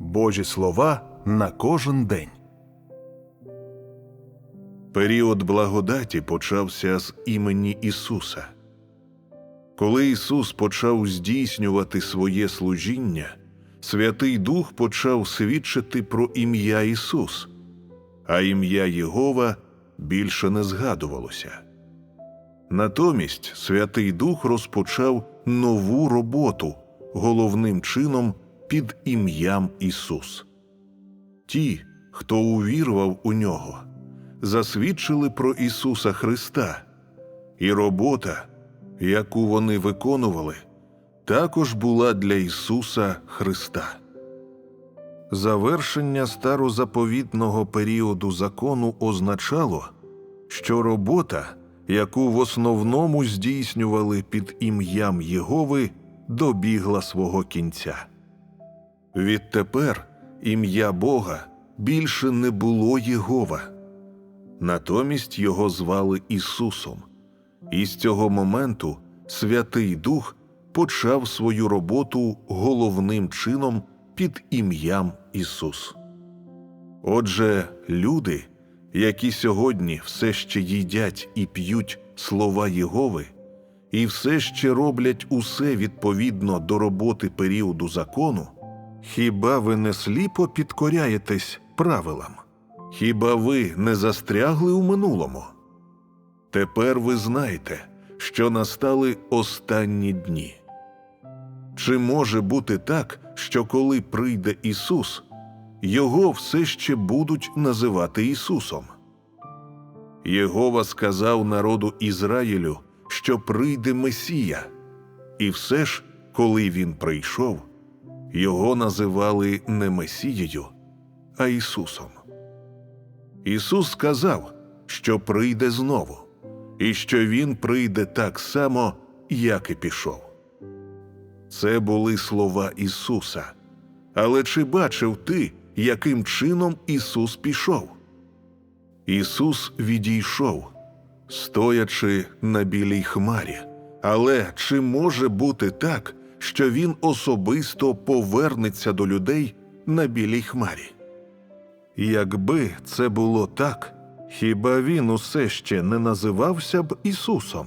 Божі слова на кожен день. Період благодаті почався з імені Ісуса. Коли Ісус почав здійснювати своє служіння, Святий Дух почав свідчити про ім'я Ісус, а ім'я Єгова більше не згадувалося. Натомість Святий Дух розпочав нову роботу головним чином під ім'ям Ісус. Ті, хто увірував у нього, засвідчили про Ісуса Христа, і робота, яку вони виконували, також була для Ісуса Христа. Завершення старозаповітного періоду закону означало, що робота, яку в основному здійснювали під ім'ям Єгови, добігла свого кінця. Відтепер ім'я Бога більше не було Єгова, натомість його звали Ісусом, і з цього моменту Святий Дух почав свою роботу головним чином під ім'ям Ісус. Отже, люди, які сьогодні все ще їдять і п'ють слова Єгови, і все ще роблять усе відповідно до роботи періоду закону, хіба ви не сліпо підкоряєтесь правилам? Хіба ви не застрягли у минулому? Тепер ви знаєте, що настали останні дні. Чи може бути так, що коли прийде Ісус, Його все ще будуть називати Ісусом? Єгова сказав народу Ізраїлю, що прийде Месія, і все ж, коли він прийшов, його називали не Месією, а Ісусом. Ісус сказав, що прийде знову, і що Він прийде так само, як і пішов. Це були слова Ісуса. Але чи бачив ти, яким чином Ісус пішов? Ісус відійшов, стоячи на білій хмарі. Але чи може бути так, що Він особисто повернеться до людей на білій хмарі? Якби це було так, хіба він усе ще не називався б Ісусом?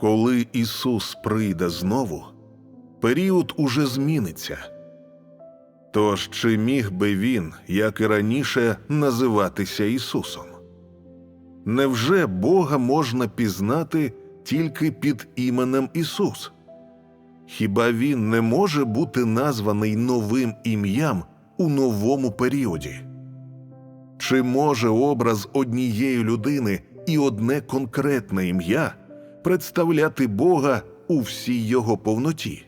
Коли Ісус прийде знову, період уже зміниться. Тож чи міг би він, як і раніше, називатися Ісусом? Невже Бога можна пізнати тільки під іменем Ісус? Хіба він не може бути названий новим ім'ям у новому періоді? Чи може образ однієї людини і одне конкретне ім'я представляти Бога у всій його повноті?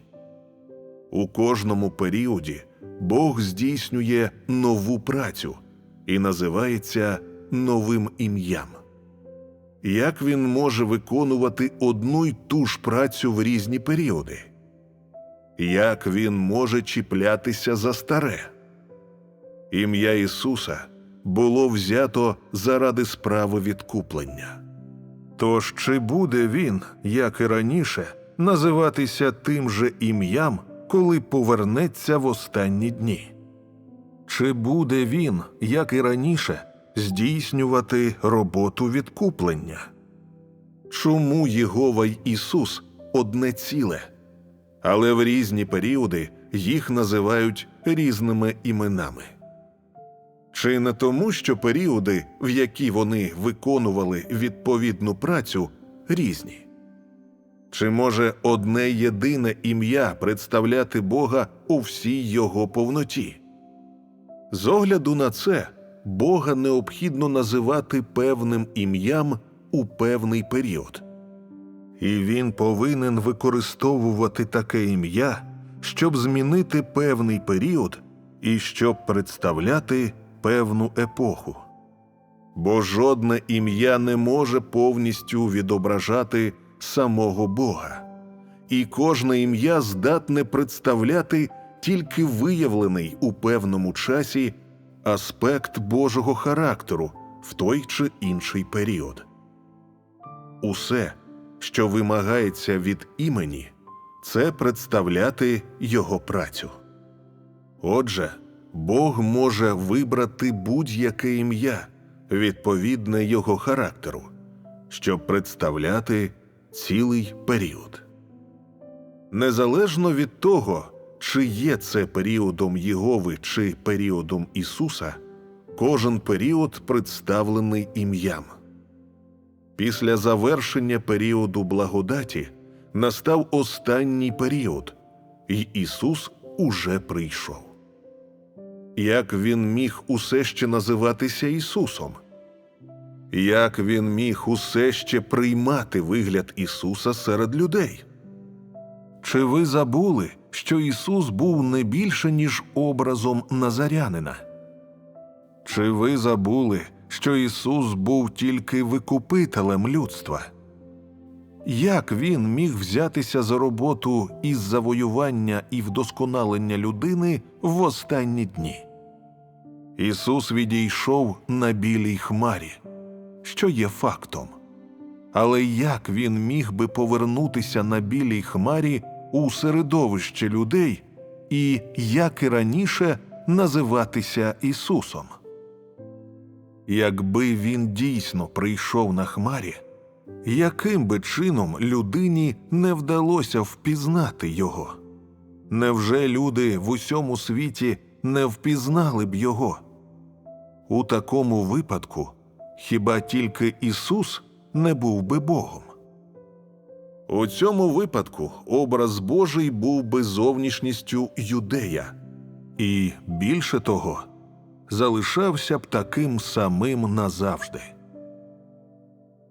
У кожному періоді Бог здійснює нову працю і називається новим ім'ям. Як він може виконувати одну й ту ж працю в різні періоди? Як він може чіплятися за старе? Ім'я Ісуса було взято заради справи відкуплення. Тож чи буде він, як і раніше, називатися тим же ім'ям, коли повернеться в останні дні? Чи буде він, як і раніше, здійснювати роботу відкуплення? Чому Єгова й Ісус одне ціле, але в різні періоди їх називають різними іменами? Чи не тому, що періоди, в які вони виконували відповідну працю, різні? Чи може одне єдине ім'я представляти Бога у всій його повноті? З огляду на це, Бога необхідно називати певним ім'ям у певний період, і він повинен використовувати таке ім'я, щоб змінити певний період і щоб представляти певну епоху. Бо жодне ім'я не може повністю відображати самого Бога, і кожне ім'я здатне представляти тільки виявлений у певному часі аспект Божого характеру в той чи інший період. Усе, що вимагається від імені, це представляти його працю. Отже, Бог може вибрати будь-яке ім'я, відповідне його характеру, щоб представляти цілий період. Незалежно від того, чи є це періодом Єгови чи періодом Ісуса, кожен період представлений ім'ям. Після завершення періоду благодаті настав останній період, і Ісус уже прийшов. Як він міг усе ще називатися Ісусом? Як він міг усе ще приймати вигляд Ісуса серед людей? Чи ви забули, що Ісус був не більше, ніж образом Назарянина? Чи ви забули, що Ісус був тільки викупителем людства? Як він міг взятися за роботу із завоювання і вдосконалення людини в останні дні? Ісус відійшов на білій хмарі, що є фактом. Але як він міг би повернутися на білій хмарі у середовище людей і, як і раніше, називатися Ісусом? Якби він дійсно прийшов на хмарі, яким би чином людині не вдалося впізнати його? Невже люди в усьому світі не впізнали б його? У такому випадку хіба тільки Ісус не був би Богом? У цьому випадку образ Божий був би зовнішністю юдея, і більше того, залишався б таким самим назавжди.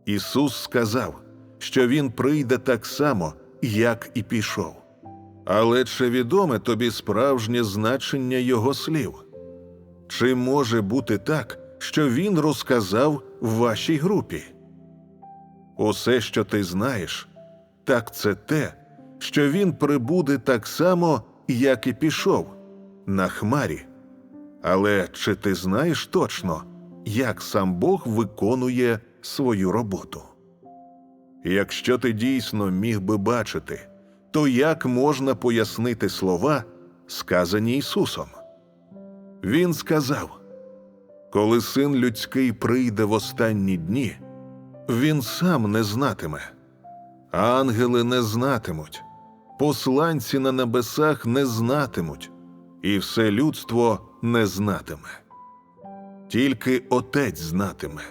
Ісус сказав, що Він прийде так само, як і пішов. Але чи відоме тобі справжнє значення Його слів? Чи може бути так, що Він розказав вашій групі? Усе, що ти знаєш, так це те, що він прибуде так само, як і пішов, на хмарі. Але чи ти знаєш точно, як сам Бог виконує свою роботу? Якщо ти дійсно міг би бачити, то як можна пояснити слова, сказані Ісусом? Він сказав: Коли син людський прийде в останні дні, він сам не знатиме, ангели не знатимуть, посланці на небесах не знатимуть, і все людство не знатиме. Тільки Отець знатиме,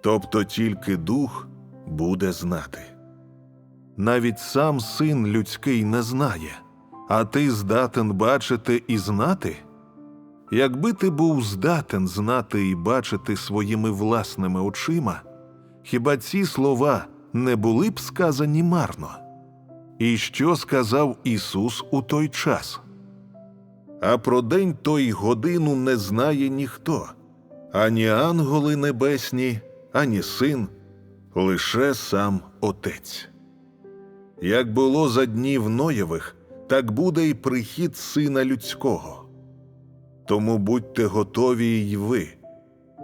тобто тільки Дух буде знати. Навіть сам син людський не знає, а ти здатен бачити і знати? Якби ти був здатен знати і бачити своїми власними очима, хіба ці слова не були б сказані марно? І що сказав Ісус у той час? А про день той годину не знає ніхто, ані ангели небесні, ані син, лише сам Отець. Як було за днів Ноєвих, так буде й прихід сина людського. Тому будьте готові й ви,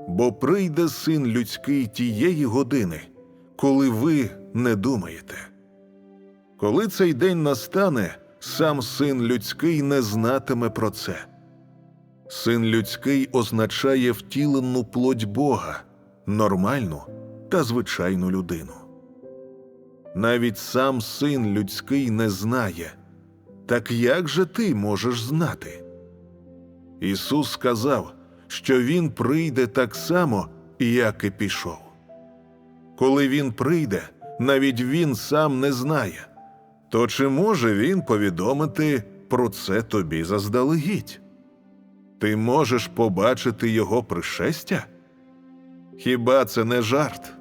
бо прийде син людський тієї години, коли ви не думаєте. Коли цей день настане, сам син людський не знатиме про це. Син людський означає втілену плоть Бога, нормальну та звичайну людину. Навіть сам син людський не знає, так як же ти можеш знати? Ісус сказав, що Він прийде так само, як і пішов. Коли Він прийде, навіть Він сам не знає, то чи може Він повідомити про це тобі заздалегідь? Ти можеш побачити Його пришестя? Хіба це не жарт?